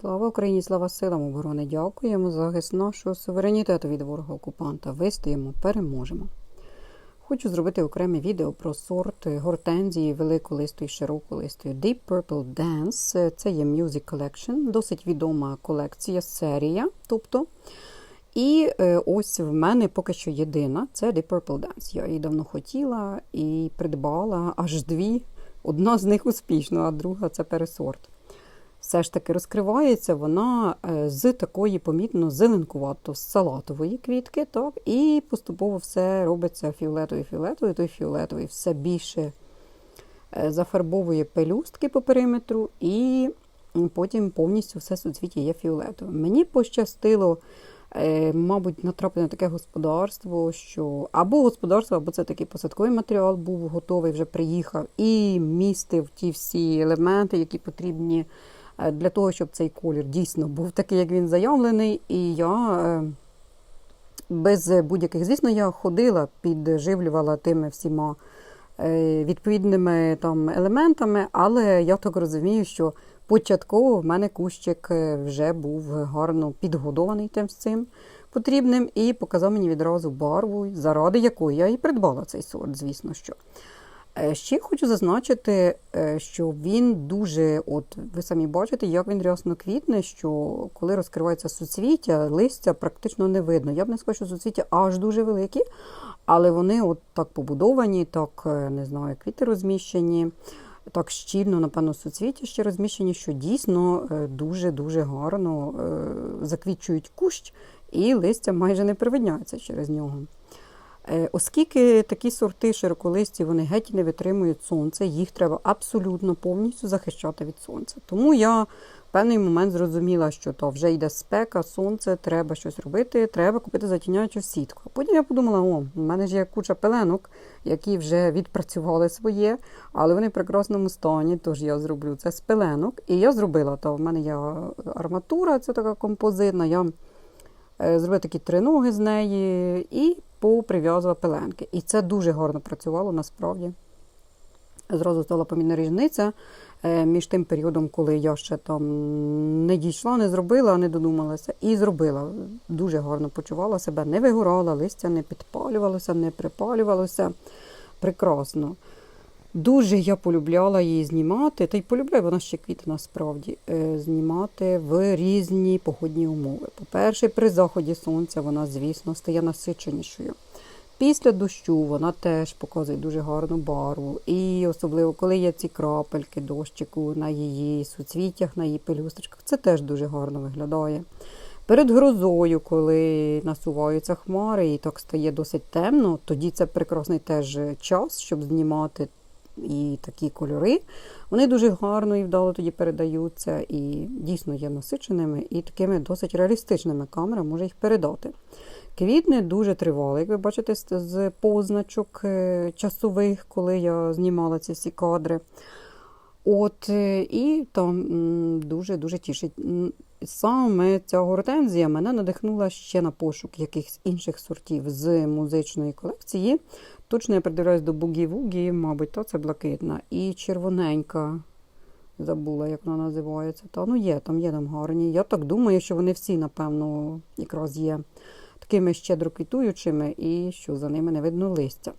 Слава Україні, слава силам оборони! Дякуємо за захист нашого суверенітету від ворога окупанта. Вистоїмо, переможемо. Хочу зробити окреме відео про сорт гортензії великолистої, широколистої Deep Purple Dance. Це є Music Collection, досить відома колекція, серія. тобто. І е, ось в мене поки що єдина це Deep Purple Dance. Я її давно хотіла і придбала аж дві. Одна з них успішна, а друга це пересорт все ж таки розкривається вона е, з такої помітно зеленкувато салатової квітки, так, і поступово все робиться фіолетовий фіолетовий, той фіолетовий все більше е, зафарбовує пелюстки по периметру, і потім повністю все суцвіття є фіолетовим. Мені пощастило. Е, мабуть, натрапити на таке господарство, що або господарство, або це такий посадковий матеріал був готовий, вже приїхав і містив ті всі елементи, які потрібні для того, щоб цей колір дійсно був такий, як він заявлений. І я е, без будь-яких, звісно, я ходила, підживлювала тими всіма е, відповідними там елементами, але я так розумію, що початково в мене кущик вже був гарно підгодований тим цим потрібним і показав мені відразу барву, заради якої я і придбала цей сорт, звісно що. Е, ще хочу зазначити, е, що він дуже, от ви самі бачите, як він рясно квітне, що коли розкривається суцвіття, листя практично не видно. Я б не сказала, що суцвіття аж дуже великі, але вони от так побудовані, так е, не знаю, квіти розміщені, так щільно, напевно, суцвіття ще розміщені, що дійсно дуже-дуже гарно заквічують кущ, і листя майже не привидняється через нього. Е, оскільки такі сорти широколисті вони геть не витримують сонця, їх треба абсолютно повністю захищати від сонця. Тому я в певний момент зрозуміла, що то вже йде спека, сонце, треба щось робити, треба купити затіняючу сітку. Потім я подумала, о, у мене ж є куча пеленок, які вже відпрацювали своє, але вони в прекрасному стані, тож я зроблю це з пеленок. І я зробила то. В мене є арматура, це така композитна. Я е, зробила такі три ноги з неї. і поприв'язувала пеленки. І це дуже гарно працювало насправді. Зразу стала помітна різниця е, між тим періодом, коли я ще там не дійшла, не зробила, не додумалася. І зробила. Дуже гарно почувала себе, не вигорала, листя не підпалювалося, не припалювалося. Прекрасно. Дуже я полюбляла її знімати, та й полюбляю, вона ще квіти насправді, е, знімати в різні погодні умови. По-перше, при заході сонця вона, звісно, стає насиченішою. Після дощу вона теж показує дуже гарну барву. І особливо, коли є ці крапельки дощику на її суцвіттях, на її пелюсточках, це теж дуже гарно виглядає. Перед грозою, коли насуваються хмари і так стає досить темно, тоді це прекрасний теж час, щоб знімати і такі кольори. Вони дуже гарно і вдало тоді передаються, і дійсно є насиченими, і такими досить реалістичними камера може їх передати. Квітне дуже тривало, як ви бачите, з позначок е, часових, коли я знімала ці всі кадри. От, е, І там дуже-дуже тішить. Саме ця гортензія мене надихнула ще на пошук якихось інших сортів з музичної колекції. Точно я придивляюсь до бугі-вугі, мабуть, то це блакитна. І червоненька. Забула, як вона називається. Та ну є, там є там гарні. Я так думаю, що вони всі, напевно, якраз є такими щедро квітуючими і що за ними не видно листя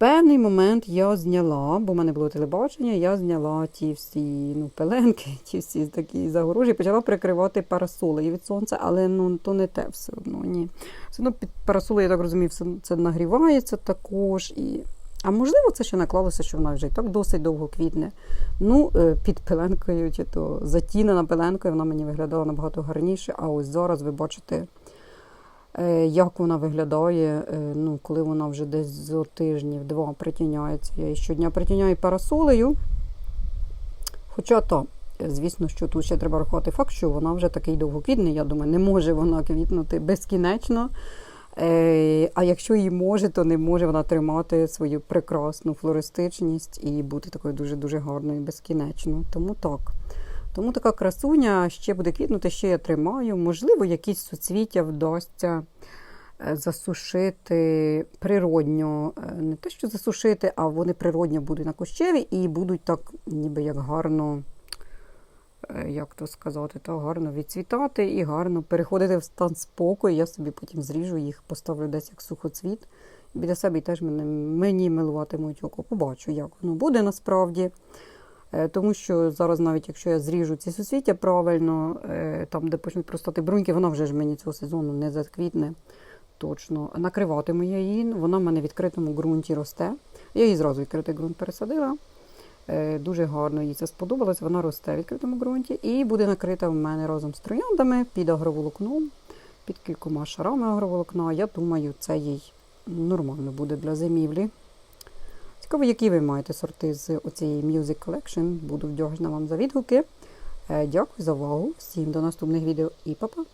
певний момент я зняла, бо в мене було телебачення, я зняла ті всі ну, пеленки, ті всі такі загорожі, почала прикривати парасоли від сонця, але ну, то не те все одно. ні. Все одно під парасоли, я так розумію, це нагрівається також. І... А можливо, це ще наклалося, що вона вже і так досить довго квітне. Ну, е, під пеленкою, чи то затінена пеленкою, вона мені виглядала набагато гарніше. А ось зараз ви бачите. Е, як вона виглядає, е, ну, коли вона вже десь за тижнів два притіняється. Я її щодня притіняю парасолею. Хоча то, звісно, що тут ще треба рахувати факт, що вона вже такий довгоквітний, я думаю, не може вона квітнути безкінечно. Е, а якщо її може, то не може вона тримати свою прекрасну флористичність і бути такою дуже-дуже гарною безкінечно. Тому так. Тому така красуня ще буде квітнути, ще я тримаю. Можливо, якісь суцвіття вдасться е, засушити природньо. Е, не те, що засушити, а вони природньо будуть на кущеві і будуть так, ніби як гарно е, як то сказати, та гарно відцвітати і гарно переходити в стан спокою. Я собі потім зріжу їх, поставлю десь як сухоцвіт. Біля себе і теж мене, мені милуватимуть око. Побачу, як воно буде насправді. Е, Тому що зараз, навіть якщо я зріжу ці суцвіття правильно, е, там, де почнуть простати бруньки, вона вже ж мені цього сезону не заквітне точно. Накриватиму я її, вона в мене в відкритому ґрунті росте. Я її зразу відкритий ґрунт пересадила. Е, Дуже гарно їй це сподобалось. Вона росте в відкритому ґрунті і буде накрита в мене разом з трояндами під агроволокном, під кількома шарами агроволокна. Я думаю, це їй нормально буде для зимівлі. Цікаво, які ви маєте сорти з оцієї Music Collection. Буду вдячна вам за відгуки. Е, Дякую за увагу. Всім до наступних відео і па-па!